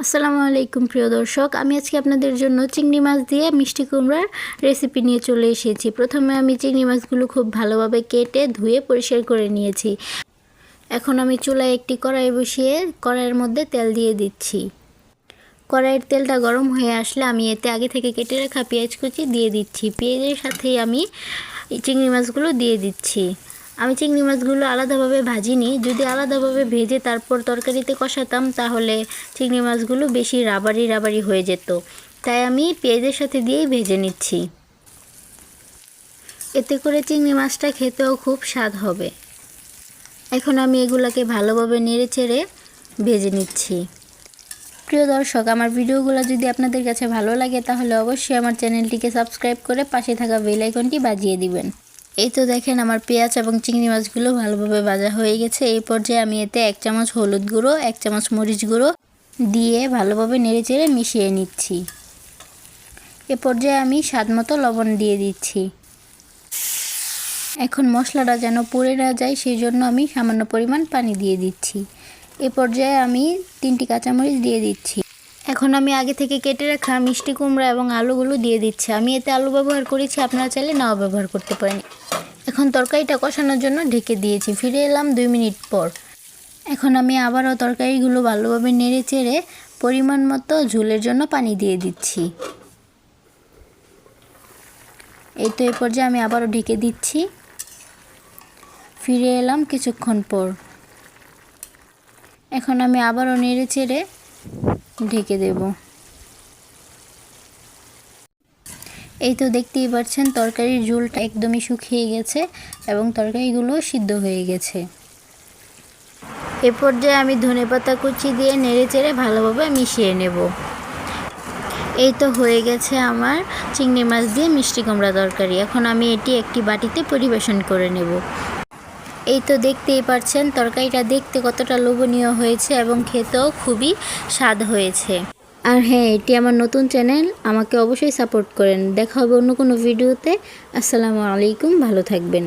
আসসালামু আলাইকুম, প্রিয় দর্শক। আমি আজকে আপনাদের জন্য চিংড়ি মাছ দিয়ে মিষ্টি কুমড়ার রেসিপি নিয়ে চলে এসেছি। প্রথমে আমি চিংড়ি মাছগুলো খুব ভালোভাবে কেটে ধুয়ে পরিষ্কার করে নিয়েছি। এখন আমি চুলায় একটি কড়াই বসিয়ে কড়াইয়ের মধ্যে তেল দিয়ে দিচ্ছি। কড়াইয়ের তেলটা গরম হয়ে আসলে আমি এতে আগে থেকে কেটে রাখা পেঁয়াজ কুচি দিয়ে দিচ্ছি। পেঁয়াজের সাথেই আমি চিংড়ি মাছগুলো দিয়ে দিচ্ছি। আমি চিংড়ি মাছগুলো আলাদাভাবে ভাজিনি। যদি আলাদাভাবে ভেজে তারপর তরকারিতে কষাতাম, তাহলে চিংড়ি মাছগুলো বেশি রাবারি রাবারি হয়ে যেত। তাই আমি পেঁয়াজের সাথে দিয়েই ভেজে নিচ্ছি। এতে করে চিংড়ি মাছটা খেতেও খুব স্বাদ হবে। এখন আমি এগুলাকে ভালোভাবে নেড়ে চেড়ে ভেজে নিচ্ছি। প্রিয় দর্শক, আমার ভিডিওগুলো যদি আপনাদের কাছে ভালো লাগে, তাহলে অবশ্যই আমার চ্যানেলটিকে সাবস্ক্রাইব করে পাশে থাকা বেল আইকনটি বাজিয়ে দিবেন। এই তো দেখেন আমার পেঁয়াজ এবং চিংড়ি মাছগুলো ভালোভাবে ভাজা হয়ে গেছে। এই পর্যায়ে আমি এতে এক চামচ হলুদ গুঁড়ো, এক চামচ মরিচ গুঁড়ো দিয়ে ভালোভাবে নেড়ে চেড়ে মিশিয়ে নিচ্ছি। এ পর্যায়ে আমি স্বাদ মতো লবণ দিয়ে দিচ্ছি। এখন মশলাটা যেন পুড়ে না যায় সেই জন্য আমি সামান্য পরিমাণ পানি দিয়ে দিচ্ছি। এ পর্যায়ে আমি তিনটি কাঁচামরিচ দিয়ে দিচ্ছি। এখন আমি আগে থেকে কেটে রাখা মিষ্টি কুমড়া এবং আলুগুলো দিয়ে দিচ্ছি। আমি এতে আলু ব্যবহার করেছি, আপনারা চাইলে নাও ব্যবহার করতে পারেন। এখন তরকারিটা কষানোর জন্য ঢেকে দিয়েছি, ফিরে এলাম দুই মিনিট পর। এখন আমি আবারও তরকারিগুলো ভালোভাবে নেড়ে চেড়ে পরিমাণ মতো ঝোলের জন্য পানি দিয়ে দিচ্ছি। এই তো এই পর্যায়ে আমি আবারও ঢেকে দিচ্ছি। ফিরে এলাম কিছুক্ষণ পর। এখন আমি আবারও নেড়ে চেড়ে ঢেকে দেব। এই তো দেখতেই পাচ্ছেন, তরকারির ঝোলটা একদমই শুকিয়ে গেছে এবং তরকারিগুলো সিদ্ধ হয়ে গেছে। এ পর্যায়ে আমি ধনেপাতা কুচি দিয়ে নেড়ে চেড়ে ভালোভাবে মিশিয়ে নেব। এই তো হয়ে গেছে আমার চিংড়ি মাছ দিয়ে মিষ্টি কুমড়া তরকারি। এখন আমি এটি একটি বাটিতে পরিবেশন করে নেব। এই তো দেখতেই পাচ্ছেন তরকারিটা দেখতে কতটা লোভনীয় হয়েছে এবং খেতেও খুবই স্বাদ হয়েছে। আর হ্যাঁ এটি আমার নতুন চ্যানেল, আমাকে অবশ্যই সাপোর্ট করেন। দেখা হবে অন্য কোনো ভিডিওতে। আসসালামু আলাইকুম, ভালো থাকবেন।